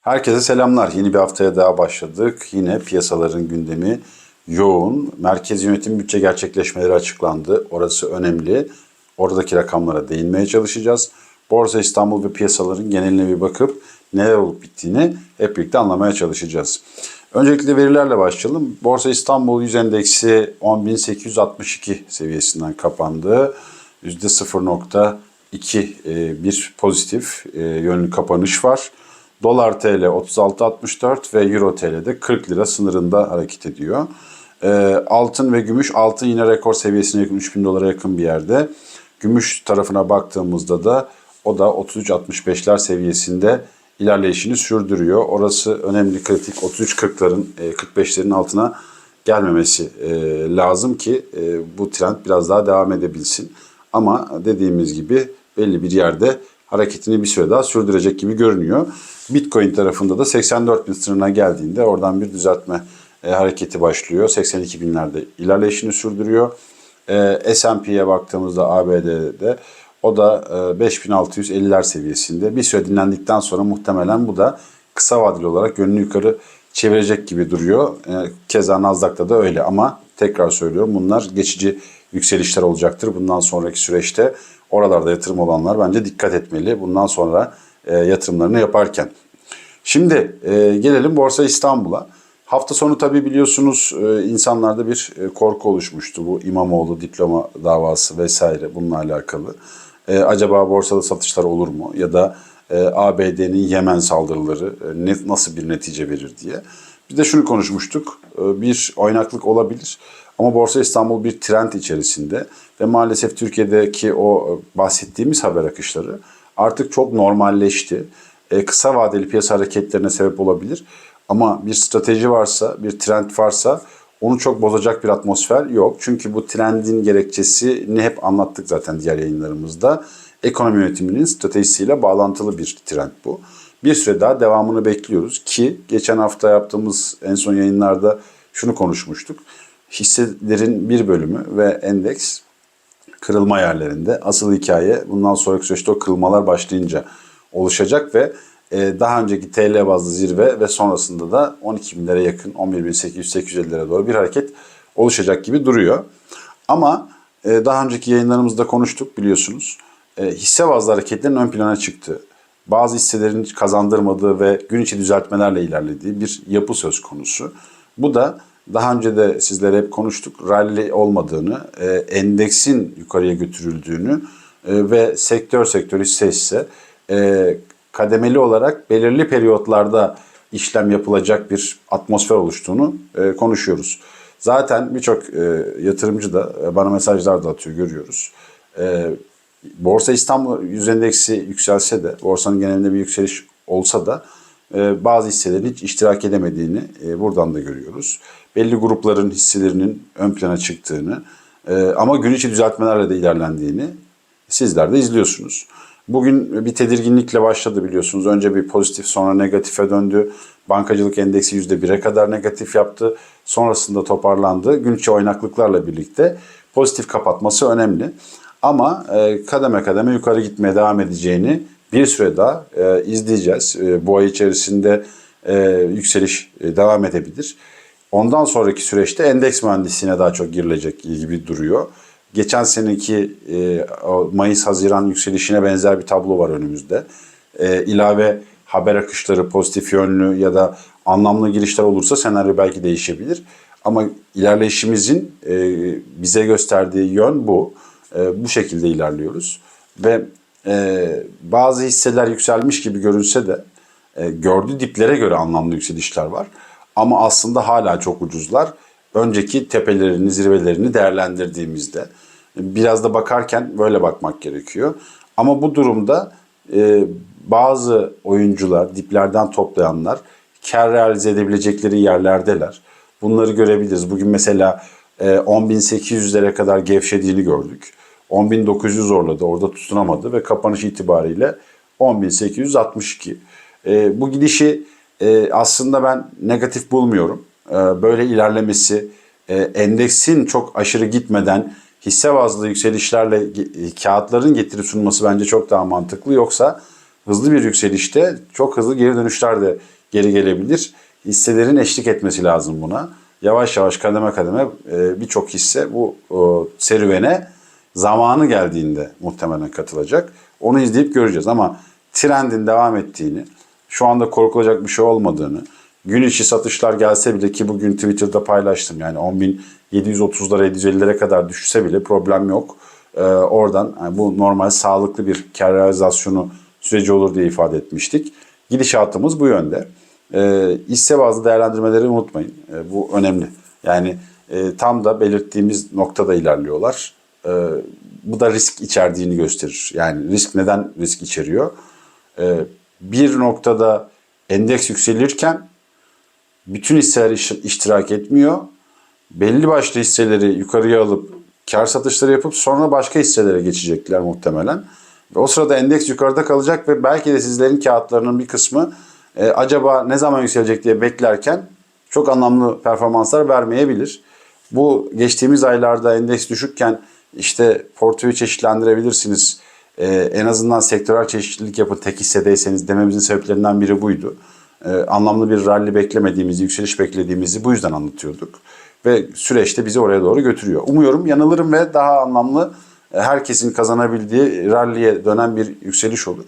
Herkese selamlar. Yeni bir haftaya daha başladık. Yine piyasaların gündemi yoğun. Merkez yönetim bütçe gerçekleşmeleri açıklandı. Orası önemli. Oradaki rakamlara değinmeye çalışacağız. Borsa İstanbul ve piyasaların geneline bir bakıp neler olup bittiğini hep birlikte anlamaya çalışacağız. Öncelikle verilerle başlayalım. Borsa İstanbul 100 endeksi 10.862 seviyesinden kapandı. %0.2 e, bir pozitif e, yönlü kapanış var. Dolar TL 36.64 ve Euro TL de 40 lira sınırında hareket ediyor. E, altın ve gümüş, altın yine rekor seviyesine yakın 3000 dolara yakın bir yerde. Gümüş tarafına baktığımızda da o da 33.65'ler seviyesinde ilerleyişini sürdürüyor. Orası önemli kritik 33.40'ların e, 45'lerin altına gelmemesi e, lazım ki e, bu trend biraz daha devam edebilsin. Ama dediğimiz gibi belli bir yerde hareketini bir süre daha sürdürecek gibi görünüyor. Bitcoin tarafında da 84 bin sınırına geldiğinde oradan bir düzeltme e, hareketi başlıyor. 82 binlerde ilerleyişini sürdürüyor. E, S&P'ye baktığımızda ABD'de o da e, 5650'ler seviyesinde. Bir süre dinlendikten sonra muhtemelen bu da kısa vadeli olarak yönünü yukarı çevirecek gibi duruyor. E, keza Nasdaq'ta da öyle ama tekrar söylüyorum bunlar geçici yükselişler olacaktır. Bundan sonraki süreçte oralarda yatırım olanlar bence dikkat etmeli. Bundan sonra e, yatırımlarını yaparken. Şimdi e, gelelim Borsa İstanbul'a. Hafta sonu tabii biliyorsunuz e, insanlarda bir e, korku oluşmuştu. Bu İmamoğlu diploma davası vesaire bununla alakalı. E, acaba borsada satışlar olur mu? Ya da e, ABD'nin Yemen saldırıları e, ne, nasıl bir netice verir diye. Bir de şunu konuşmuştuk. E, bir oynaklık olabilir. Ama Borsa İstanbul bir trend içerisinde ve maalesef Türkiye'deki o e, bahsettiğimiz haber akışları artık çok normalleşti. E, kısa vadeli piyasa hareketlerine sebep olabilir. Ama bir strateji varsa, bir trend varsa onu çok bozacak bir atmosfer yok. Çünkü bu trendin gerekçesini hep anlattık zaten diğer yayınlarımızda. Ekonomi yönetiminin stratejisiyle bağlantılı bir trend bu. Bir süre daha devamını bekliyoruz ki geçen hafta yaptığımız en son yayınlarda şunu konuşmuştuk. Hisselerin bir bölümü ve endeks kırılma yerlerinde. Asıl hikaye bundan sonraki süreçte o kırılmalar başlayınca oluşacak ve e, daha önceki TL bazlı zirve ve sonrasında da 12 binlere yakın 11.800-850'lere doğru bir hareket oluşacak gibi duruyor. Ama e, daha önceki yayınlarımızda konuştuk biliyorsunuz. E, hisse bazlı hareketlerin ön plana çıktı. Bazı hisselerin kazandırmadığı ve gün içi düzeltmelerle ilerlediği bir yapı söz konusu. Bu da daha önce de sizlere hep konuştuk. Rally olmadığını, e, endeksin yukarıya götürüldüğünü e, ve sektör sektör hisse hisse e, kademeli olarak belirli periyotlarda işlem yapılacak bir atmosfer oluştuğunu e, konuşuyoruz. Zaten birçok e, yatırımcı da e, bana mesajlar da atıyor görüyoruz. E, Borsa İstanbul yüz endeksi yükselse de borsanın genelinde bir yükseliş olsa da bazı hisselerin hiç iştirak edemediğini e, buradan da görüyoruz. Belli grupların hisselerinin ön plana çıktığını e, ama gün içi düzeltmelerle de ilerlendiğini sizler de izliyorsunuz. Bugün bir tedirginlikle başladı biliyorsunuz. Önce bir pozitif sonra negatife döndü. Bankacılık endeksi %1'e kadar negatif yaptı. Sonrasında toparlandı. Gün içi oynaklıklarla birlikte pozitif kapatması önemli. Ama e, kademe kademe yukarı gitmeye devam edeceğini bir süre daha e, izleyeceğiz. E, bu ay içerisinde e, yükseliş e, devam edebilir. Ondan sonraki süreçte endeks mühendisliğine daha çok girilecek gibi duruyor. Geçen seneki e, Mayıs-Haziran yükselişine benzer bir tablo var önümüzde. E, ilave haber akışları pozitif yönlü ya da anlamlı girişler olursa senaryo belki değişebilir. Ama ilerleyişimizin e, bize gösterdiği yön bu. E, bu şekilde ilerliyoruz. Ve e, bazı hisseler yükselmiş gibi görünse de e, gördüğü diplere göre anlamlı yükselişler var. Ama aslında hala çok ucuzlar. Önceki tepelerini, zirvelerini değerlendirdiğimizde biraz da bakarken böyle bakmak gerekiyor. Ama bu durumda e, bazı oyuncular, diplerden toplayanlar kar realize edebilecekleri yerlerdeler. Bunları görebiliriz. Bugün mesela e, 10.800'lere kadar gevşediğini gördük. 10.900 zorladı, orada tutunamadı ve kapanış itibariyle 10.862. E, bu gidişi e, aslında ben negatif bulmuyorum. E, böyle ilerlemesi, e, endeksin çok aşırı gitmeden hisse bazlı yükselişlerle e, kağıtların getiri sunması bence çok daha mantıklı. Yoksa hızlı bir yükselişte çok hızlı geri dönüşler de geri gelebilir. Hisselerin eşlik etmesi lazım buna. Yavaş yavaş kademe kademe e, birçok hisse bu o, serüvene zamanı geldiğinde muhtemelen katılacak. Onu izleyip göreceğiz ama trendin devam ettiğini, şu anda korkulacak bir şey olmadığını, gün içi satışlar gelse bile ki bugün Twitter'da paylaştım yani 10.730'lara 750'lere kadar düşse bile problem yok. Ee, oradan yani bu normal sağlıklı bir kar realizasyonu süreci olur diye ifade etmiştik. Gidişatımız bu yönde. Ee, hisse bazlı değerlendirmeleri unutmayın. Ee, bu önemli. Yani e, tam da belirttiğimiz noktada ilerliyorlar. Ee, bu da risk içerdiğini gösterir. Yani risk neden risk içeriyor? Ee, bir noktada endeks yükselirken bütün hisseler iş- iştirak etmiyor. Belli başlı hisseleri yukarıya alıp kar satışları yapıp sonra başka hisselere geçecekler muhtemelen. Ve o sırada endeks yukarıda kalacak ve belki de sizlerin kağıtlarının bir kısmı e, acaba ne zaman yükselecek diye beklerken çok anlamlı performanslar vermeyebilir. Bu geçtiğimiz aylarda endeks düşükken işte portföyü çeşitlendirebilirsiniz. E, en azından sektörel çeşitlilik yapın tek hissedeyseniz dememizin sebeplerinden biri buydu. E, anlamlı bir rally beklemediğimizi, yükseliş beklediğimizi bu yüzden anlatıyorduk. Ve süreçte bizi oraya doğru götürüyor. Umuyorum yanılırım ve daha anlamlı e, herkesin kazanabildiği rally'e dönen bir yükseliş olur.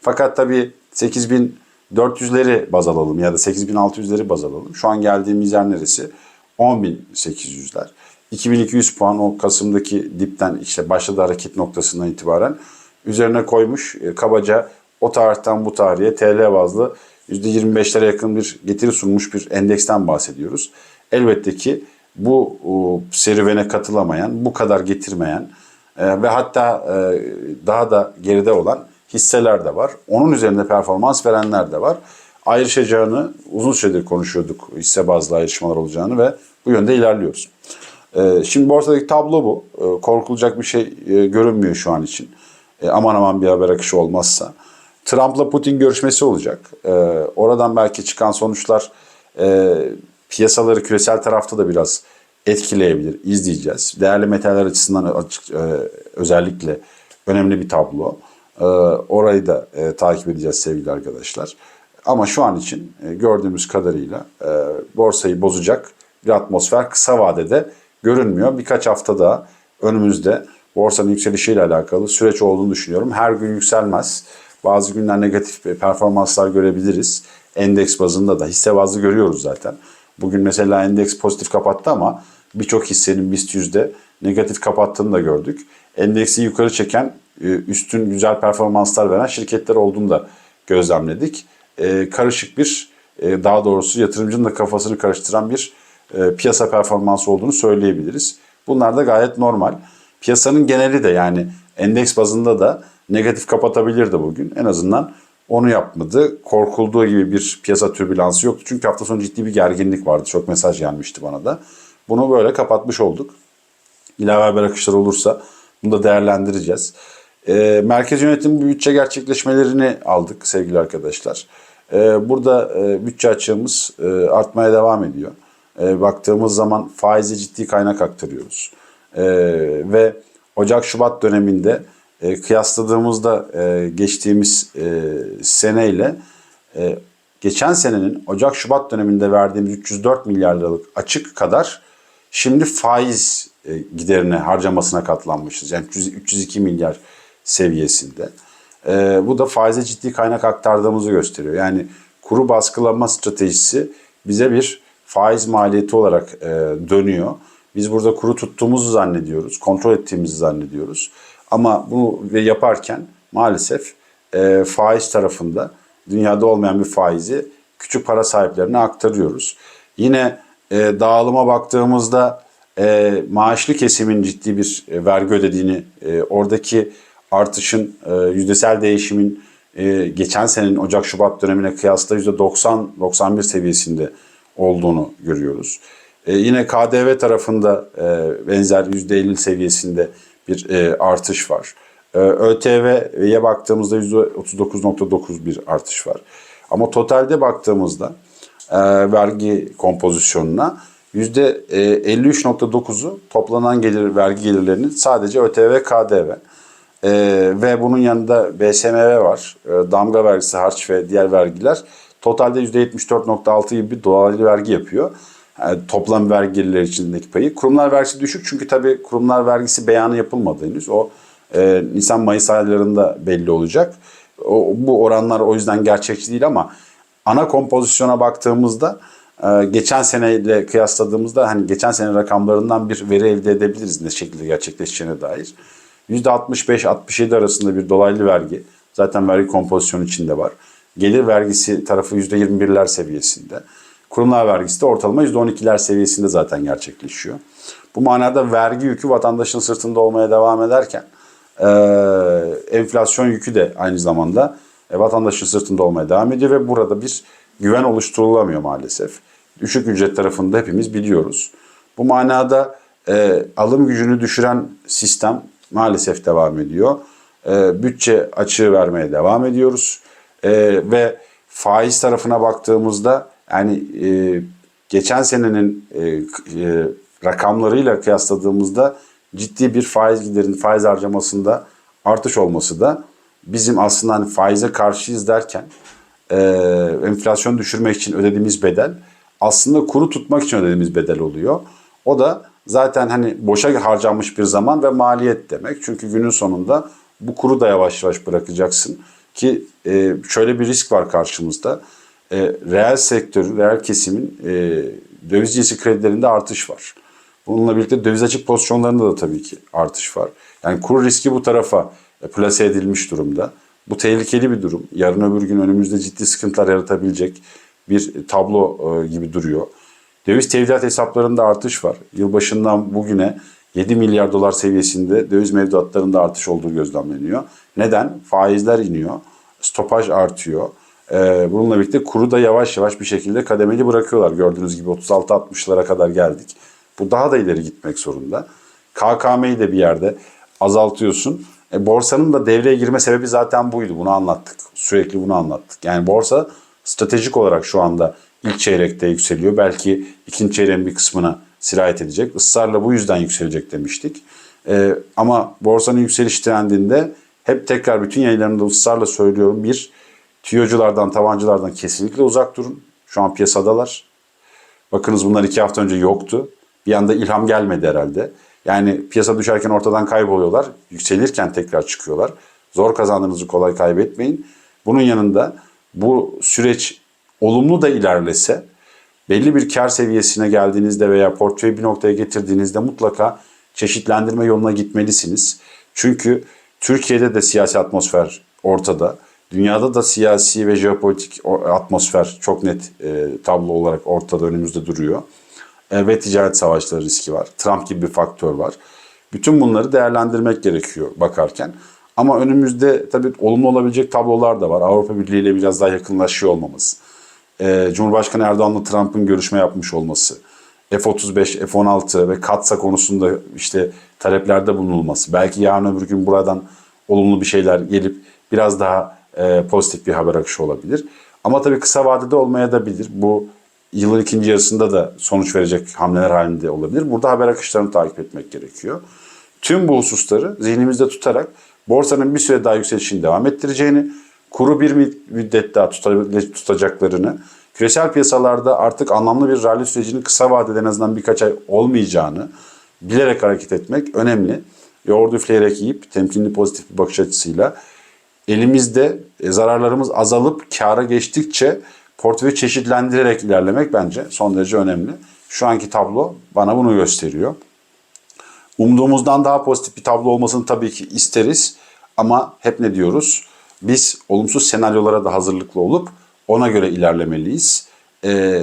Fakat tabii 8400'leri baz alalım ya da 8600'leri baz alalım. Şu an geldiğimiz yer neresi? 10800'ler. 2200 puan o Kasım'daki dipten işte başladı hareket noktasından itibaren üzerine koymuş. E, kabaca o tarihten bu tarihe TL bazlı %25'lere yakın bir getiri sunmuş bir endeksten bahsediyoruz. Elbette ki bu o, serüvene katılamayan, bu kadar getirmeyen e, ve hatta e, daha da geride olan hisseler de var. Onun üzerinde performans verenler de var. Ayrışacağını uzun süredir konuşuyorduk hisse bazlı ayrışmalar olacağını ve bu yönde ilerliyoruz. E, şimdi borsadaki tablo bu. E, korkulacak bir şey e, görünmüyor şu an için. E, aman aman bir haber akışı olmazsa. Trump'la Putin görüşmesi olacak. E, oradan belki çıkan sonuçlar e, piyasaları küresel tarafta da biraz etkileyebilir. İzleyeceğiz. Değerli metaller açısından açık, özellikle önemli bir tablo. Orayı da takip edeceğiz sevgili arkadaşlar. Ama şu an için e, gördüğümüz kadarıyla e, borsayı bozacak bir atmosfer kısa vadede görünmüyor. Birkaç hafta daha önümüzde borsanın yükselişiyle alakalı süreç olduğunu düşünüyorum. Her gün yükselmez. Bazı günler negatif performanslar görebiliriz. Endeks bazında da hisse bazlı görüyoruz zaten. Bugün mesela endeks pozitif kapattı ama birçok hissenin BIST yüzde negatif kapattığını da gördük. Endeksi yukarı çeken e, üstün güzel performanslar veren şirketler olduğunu da gözlemledik. E, Karışık bir e, daha doğrusu yatırımcının da kafasını karıştıran bir e, piyasa performansı olduğunu söyleyebiliriz. Bunlar da gayet normal. Piyasanın geneli de yani endeks bazında da negatif kapatabilirdi bugün. En azından onu yapmadı. Korkulduğu gibi bir piyasa türbülansı yoktu. Çünkü hafta sonu ciddi bir gerginlik vardı. Çok mesaj gelmişti bana da. Bunu böyle kapatmış olduk. İlave haber akışları olursa bunu da değerlendireceğiz. E, merkez yönetim bütçe gerçekleşmelerini aldık sevgili arkadaşlar. E, burada e, bütçe açığımız e, artmaya devam ediyor. E, baktığımız zaman faize ciddi kaynak aktarıyoruz. E, ve Ocak-Şubat döneminde e, kıyasladığımızda geçtiğimiz seneyle geçen senenin Ocak-Şubat döneminde verdiğimiz 304 milyar liralık açık kadar şimdi faiz giderine harcamasına katlanmışız. Yani 300 302 milyar seviyesinde. E, bu da faize ciddi kaynak aktardığımızı gösteriyor. Yani kuru baskılama stratejisi bize bir faiz maliyeti olarak e, dönüyor. Biz burada kuru tuttuğumuzu zannediyoruz, kontrol ettiğimizi zannediyoruz. Ama bunu ve yaparken maalesef e, faiz tarafında dünyada olmayan bir faizi küçük para sahiplerine aktarıyoruz. Yine e, dağılıma baktığımızda e, maaşlı kesimin ciddi bir e, vergi ödediğini, e, oradaki artışın, e, yüzdesel değişimin e, geçen senenin Ocak-Şubat dönemine kıyasla %90-91 seviyesinde olduğunu görüyoruz. E, yine KDV tarafında e, benzer %50 seviyesinde bir e, artış var. E, ÖTV'ye baktığımızda %39.9 bir artış var. Ama totalde baktığımızda e, vergi kompozisyonuna %53.9'u toplanan gelir vergi gelirlerinin sadece ÖTV KDV. Ee, ve bunun yanında BSMV var. Ee, damga vergisi, harç ve diğer vergiler. Totalde %74.6 gibi bir dolaylı vergi yapıyor. Yani toplam vergi gelirleri içindeki payı. Kurumlar vergisi düşük çünkü tabii kurumlar vergisi beyanı yapılmadı henüz. O e, Nisan-Mayıs aylarında belli olacak. O, bu oranlar o yüzden gerçekçi değil ama ana kompozisyona baktığımızda e, geçen seneyle kıyasladığımızda hani geçen sene rakamlarından bir veri elde edebiliriz ne şekilde gerçekleşeceğine dair. %65-67 arasında bir dolaylı vergi zaten vergi kompozisyonu içinde var. Gelir vergisi tarafı %21'ler seviyesinde. Kurumlar vergisi de ortalama %12'ler seviyesinde zaten gerçekleşiyor. Bu manada vergi yükü vatandaşın sırtında olmaya devam ederken e, enflasyon yükü de aynı zamanda e, vatandaşın sırtında olmaya devam ediyor ve burada bir güven oluşturulamıyor maalesef. Düşük ücret tarafında hepimiz biliyoruz. Bu manada e, alım gücünü düşüren sistem maalesef devam ediyor. E, bütçe açığı vermeye devam ediyoruz. E, ve faiz tarafına baktığımızda yani e, geçen senenin e, e, rakamlarıyla kıyasladığımızda ciddi bir faiz giderin faiz harcamasında artış olması da bizim aslında hani faize karşıyız derken e, enflasyon düşürmek için ödediğimiz bedel aslında kuru tutmak için ödediğimiz bedel oluyor. O da zaten hani boşa harcanmış bir zaman ve maliyet demek. Çünkü günün sonunda bu kuru da yavaş yavaş bırakacaksın. Ki e, şöyle bir risk var karşımızda. E, reel sektörün, reel kesimin e, döviz cinsi kredilerinde artış var. Bununla birlikte döviz açık pozisyonlarında da tabii ki artış var. Yani kur riski bu tarafa e, plase edilmiş durumda. Bu tehlikeli bir durum. Yarın öbür gün önümüzde ciddi sıkıntılar yaratabilecek bir tablo gibi duruyor. Döviz tevdiat hesaplarında artış var. Yılbaşından bugüne 7 milyar dolar seviyesinde döviz mevduatlarında artış olduğu gözlemleniyor. Neden? Faizler iniyor, stopaj artıyor. Ee, bununla birlikte kuru da yavaş yavaş bir şekilde kademeli bırakıyorlar. Gördüğünüz gibi 36-60'lara kadar geldik. Bu daha da ileri gitmek zorunda. KKM'yi de bir yerde azaltıyorsun. E, borsanın da devreye girme sebebi zaten buydu. Bunu anlattık. Sürekli bunu anlattık. Yani borsa stratejik olarak şu anda ilk çeyrekte yükseliyor. Belki ikinci çeyreğin bir kısmına sirayet edecek. Israrla bu yüzden yükselecek demiştik. E, ama borsanın yükseliş trendinde hep tekrar bütün yayınlarımda ısrarla söylüyorum. Bir, tüyoculardan, tavancılardan kesinlikle uzak durun. Şu an piyasadalar. Bakınız bunlar iki hafta önce yoktu. Bir anda ilham gelmedi herhalde. Yani piyasa düşerken ortadan kayboluyorlar. Yükselirken tekrar çıkıyorlar. Zor kazandığınızı kolay kaybetmeyin. Bunun yanında bu süreç olumlu da ilerlese belli bir kar seviyesine geldiğinizde veya portföyü bir noktaya getirdiğinizde mutlaka çeşitlendirme yoluna gitmelisiniz. Çünkü Türkiye'de de siyasi atmosfer ortada. Dünyada da siyasi ve jeopolitik atmosfer çok net e, tablo olarak ortada önümüzde duruyor. E, ve ticaret savaşları riski var. Trump gibi bir faktör var. Bütün bunları değerlendirmek gerekiyor bakarken. Ama önümüzde tabii olumlu olabilecek tablolar da var. Avrupa Birliği ile biraz daha yakınlaşıyor olmamız. E, Cumhurbaşkanı Erdoğan'la Trump'ın görüşme yapmış olması. F-35, F-16 ve Katsa konusunda işte taleplerde bulunulması. Belki yarın öbür gün buradan olumlu bir şeyler gelip biraz daha e, pozitif bir haber akışı olabilir. Ama tabii kısa vadede olmaya da bilir. Bu yılın ikinci yarısında da sonuç verecek hamleler halinde olabilir. Burada haber akışlarını takip etmek gerekiyor. Tüm bu hususları zihnimizde tutarak borsanın bir süre daha yükselişini devam ettireceğini, kuru bir müddet daha tutacaklarını, küresel piyasalarda artık anlamlı bir rally sürecinin kısa vadede en azından birkaç ay olmayacağını bilerek hareket etmek önemli. Yoğurdu üfleyerek yiyip temkinli pozitif bir bakış açısıyla elimizde e, zararlarımız azalıp kâra geçtikçe portföyü çeşitlendirerek ilerlemek bence son derece önemli. Şu anki tablo bana bunu gösteriyor. Umduğumuzdan daha pozitif bir tablo olmasını tabii ki isteriz. Ama hep ne diyoruz? Biz olumsuz senaryolara da hazırlıklı olup ona göre ilerlemeliyiz. E,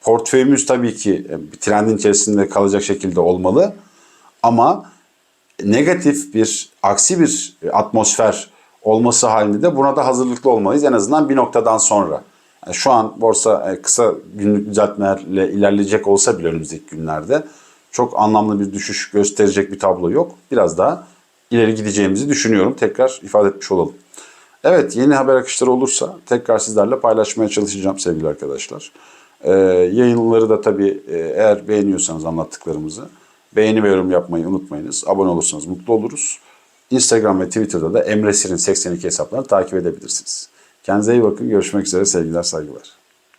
portföyümüz tabii ki bir trendin içerisinde kalacak şekilde olmalı. Ama negatif bir, aksi bir atmosfer olması halinde de buna da hazırlıklı olmalıyız. En azından bir noktadan sonra. Yani şu an borsa e, kısa günlük düzeltmelerle ilerleyecek olsa bile önümüzdeki günlerde çok anlamlı bir düşüş gösterecek bir tablo yok. Biraz daha ileri gideceğimizi düşünüyorum. Tekrar ifade etmiş olalım. Evet yeni haber akışları olursa tekrar sizlerle paylaşmaya çalışacağım sevgili arkadaşlar. Ee, yayınları da tabii e, eğer beğeniyorsanız anlattıklarımızı beğeni ve yorum yapmayı unutmayınız. Abone olursanız mutlu oluruz. Instagram ve Twitter'da da Emre Sirin 82 hesaplarını takip edebilirsiniz. Kendinize iyi bakın. Görüşmek üzere. Sevgiler, saygılar.